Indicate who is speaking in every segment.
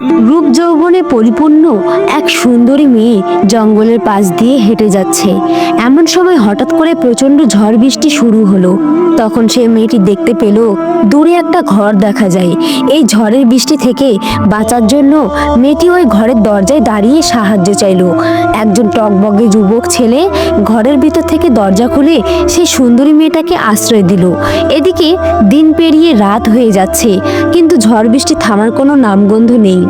Speaker 1: রূপ যৌবনে পরিপূর্ণ এক সুন্দরী মেয়ে জঙ্গলের পাশ দিয়ে হেঁটে যাচ্ছে। এমন সময় হঠাৎ করে প্রচণ্ড ঝড় বৃষ্টি শুরু হলো। তখন সে মেয়েটি দেখতে পেল, দূরে একটা ঘর দেখা যায়। এই ঝড়ের বৃষ্টি থেকে বাঁচার জন্য মেয়েটি ওই ঘরের দরজায় দাঁড়িয়ে সাহায্য চাইলো। একজন টকবগে যুবক ছেলে ঘরের ভিতর থেকে দরজা খুলে সেই সুন্দরী মেয়েটাকে আশ্রয় দিল। এদিকে দিন পেরিয়ে রাত হয়ে যাচ্ছে। কিন্তু ঝড় বৃষ্টি থামার কোনো নামগন্ধ নেই।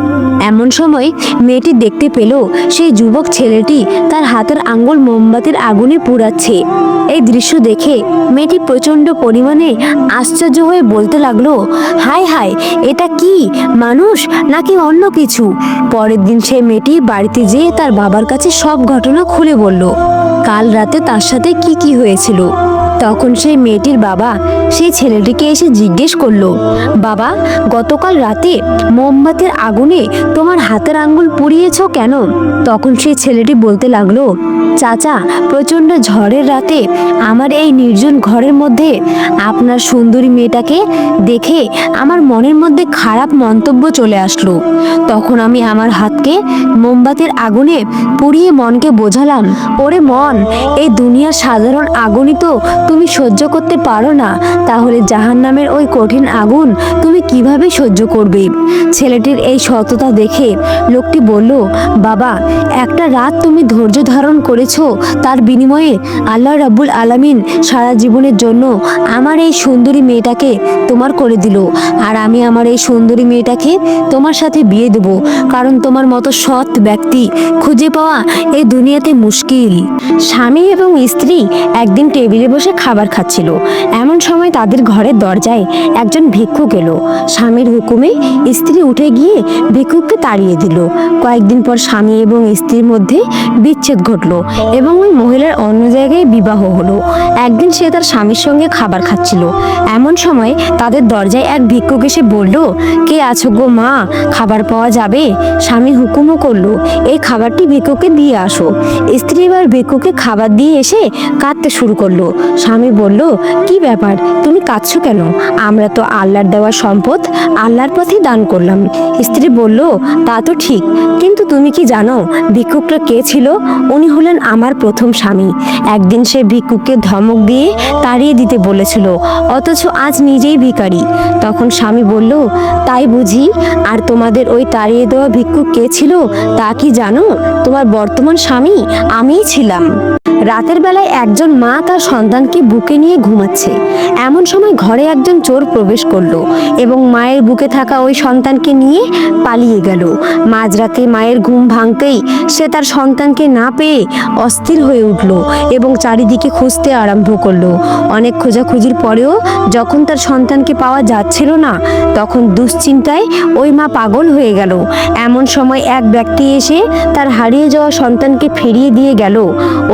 Speaker 1: এমন সময় মেয়েটি দেখতে পেল সেই যুবক ছেলেটি তার হাতের আঙ্গুল মোমবাতির আগুনে পুড়াচ্ছে। এই দৃশ্য দেখে মেয়েটি প্রচণ্ড পরিমাণে আশ্চর্য হয়ে বলতে লাগল, হায় হায়, এটা কি, মানুষ নাকি অন্য কিছু? পরের দিন সে মেয়েটি বাড়িতে যেয়ে তার বাবার কাছে সব ঘটনা খুলে বলল। কাল রাতে তার সাথে কি কি হয়েছিল? তখন সেই মেয়েটির বাবা সেই ছেলেটিকে এসে জিজ্ঞেস করল, বাবা, গতকাল রাতে মোমবাতির আগুনে তোমার হাতের আঙ্গুল পুড়িয়েছ কেন? তখন সেই ছেলেটি বলতে লাগল, চাচা, প্রচণ্ড ঝড়ের রাতে আমার এই নির্জন ঘরের মধ্যে আপনার সুন্দরী মেয়েটাকে দেখে আমার মনের মধ্যে খারাপ মন্তব্য চলে আসলো। তখন আমি আমার হাতকে মোমবাতির আগুনে পুড়িয়ে মনকে বোঝালাম, ওরে মন, এই দুনিয়ার সাধারণ আগুনই তো তুমি সহ্য করতে পারো না, তাহলে জাহান নামের ওই কঠিন আগুন তুমি কীভাবে সহ্য করবে? ছেলেটির এই সততা দেখে লোকটি বলল, বাবা, একটা রাত তুমি ধৈর্য ধারণ করেছ, তার বিনিময়ে আল্লাহ রাব্বুল আলামিন সারা জীবনের জন্য আমার এই সুন্দরী মেয়েটাকে তোমার করে দিল, আর আমি আমার এই সুন্দরী মেয়েটাকে তোমার সাথে বিয়ে দেব, কারণ তোমার মতো সৎ ব্যক্তি খুঁজে পাওয়া এই দুনিয়াতে মুশকিল। স্বামী এবং স্ত্রী একদিন টেবিলে বসে খাবার খাচ্ছিল। এমন সময় তাদের ঘরের দরজায় একজন ভিক্ষুক এলো স্বামীর হুকুমে স্ত্রী উঠে গিয়ে ভিক্ষুককে তাড়িয়ে দিল। কয়েকদিন পর স্বামী এবং স্ত্রীর মধ্যে বিচ্ছেদ ঘটলো এবং ওই মহিলার অন্য জায়গায় বিবাহ হলো। একদিন সে তার স্বামীর সঙ্গে খাবার খাচ্ছিল। এমন সময় তাদের দরজায় এক ভিক্ষুক এসে বলল, কে আছো গো মা? খাবার পাওয়া যাবে? স্বামী হুকুমও করল, এই খাবারটি ভিক্ষুকে দিয়ে আসো। স্ত্রী এবার ভিক্ষুকে খাবার দিয়ে এসে কাঁদতে শুরু করল। স্বামী বলল, কি ব্যাপার? তুমি কাঁদছো কেন? আমরা তো আল্লাহর দেওয়া সম্পদ, আল্লাহর পথেই দান করলাম। স্ত্রী বলল, তা তো ঠিক, কিন্তু তুমি কি জানো, ভিক্ষুকটা কে ছিল? উনি হলেন আমার প্রথম স্বামী। একদিন সে ভিক্ষুককে ধমক দিয়ে তাড়িয়ে দিতে বলেছিল, অথচ আজ নিজেই ভিখারি। তখন স্বামী বলল, তাই বুঝি, আর তোমাদের ওই তাড়িয়ে দেওয়া ভিক্ষুক কে ছিল, তা কি জানো? তোমার বর্তমান স্বামী, আমিই ছিলাম। রাতের বেলায় একজন মা তার সন্তানকে বুকে নিয়ে ঘুমাচ্ছে। এমন সময় ঘরে একজন চোর প্রবেশ করল এবং মায়ের বুকে থাকা ওই সন্তানকে নিয়ে পালিয়ে গেল। মাঝরাতে মায়ের ঘুম ভাঙতেই সে তার সন্তানকে না পেয়ে অস্থির হয়ে উঠল এবং চারিদিকে খুঁজতে আরম্ভ করল। অনেক খোঁজাখুঁজির পরেও যখন তার সন্তানকে পাওয়া যাচ্ছিল না, তখন দুশ্চিন্তায় ওই মা পাগল হয়ে গেল। এমন সময় এক ব্যক্তি এসে তার হারিয়ে যাওয়া সন্তানকে ফিরিয়ে দিয়ে গেল।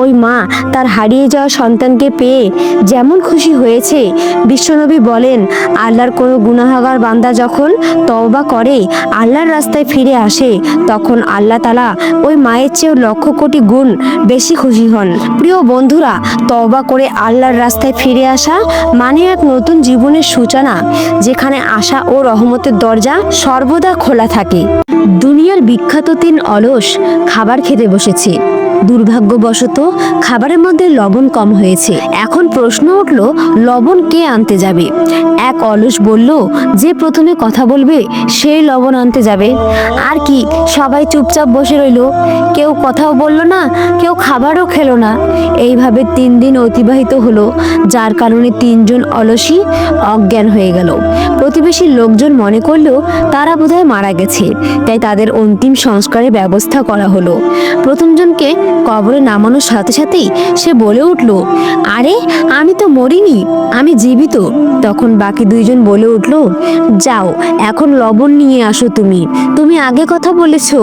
Speaker 1: ওই মা তার হারিয়ে যাওয়া সন্তানকে পেয়ে যেমন খুশি হয়েছে, বিশ্বনবী বলেন, আল্লাহর কোনো গুনাহাগার বান্দা যখন তওবা করে, আল্লাহর রাস্তায় ফিরে আসে, তখন আল্লাহ তালা ওই মায়ের চেয়েও লক্ষ কোটি গুণ বেশি খুশি হন। প্রিয় বন্ধুরা, তওবা করে আল্লাহর রাস্তায় ফিরে আসা মানে এক নতুন জীবনের সূচনা, যেখানে আশা ও রহমতের দরজা সর্বদা খোলা থাকে। দুনিয়ার বিখ্যাত তিন অলস খাবার খেতে বসেছে। দুর্ভাগ্যবশত খাবারের মধ্যে লবণ কম হয়েছে। এখন প্রশ্ন উঠল, লবণ কে আনতে যাবে? এক অলস বলল, যে প্রথমে কথা বলবে, সেই লবণ আনতে যাবে। আর কি, সবাই চুপচাপ বসে রইল। কেউ কথাও বলল না, কেউ খাবারও খেলো না। এইভাবে তিন দিন অতিবাহিত হলো, যার কারণে তিনজন অলসী অজ্ঞান হয়ে গেল। প্রতিবেশীর লোকজন মনে করল, তারা বোধহয় মারা গেছে। তাই তাদের অন্তিম সংস্কারের ব্যবস্থা করা হলো। প্রথমজনকে কবরে নামানোর সাথে সাথেই সে বলে উঠল, আরে আমি তো মরিনি, আমি জীবিত। তখন বাকি দুইজন বলে উঠল, যাও, এখন লবণ নিয়ে আসো তুমি। তুমি আগে কথা বলেছ।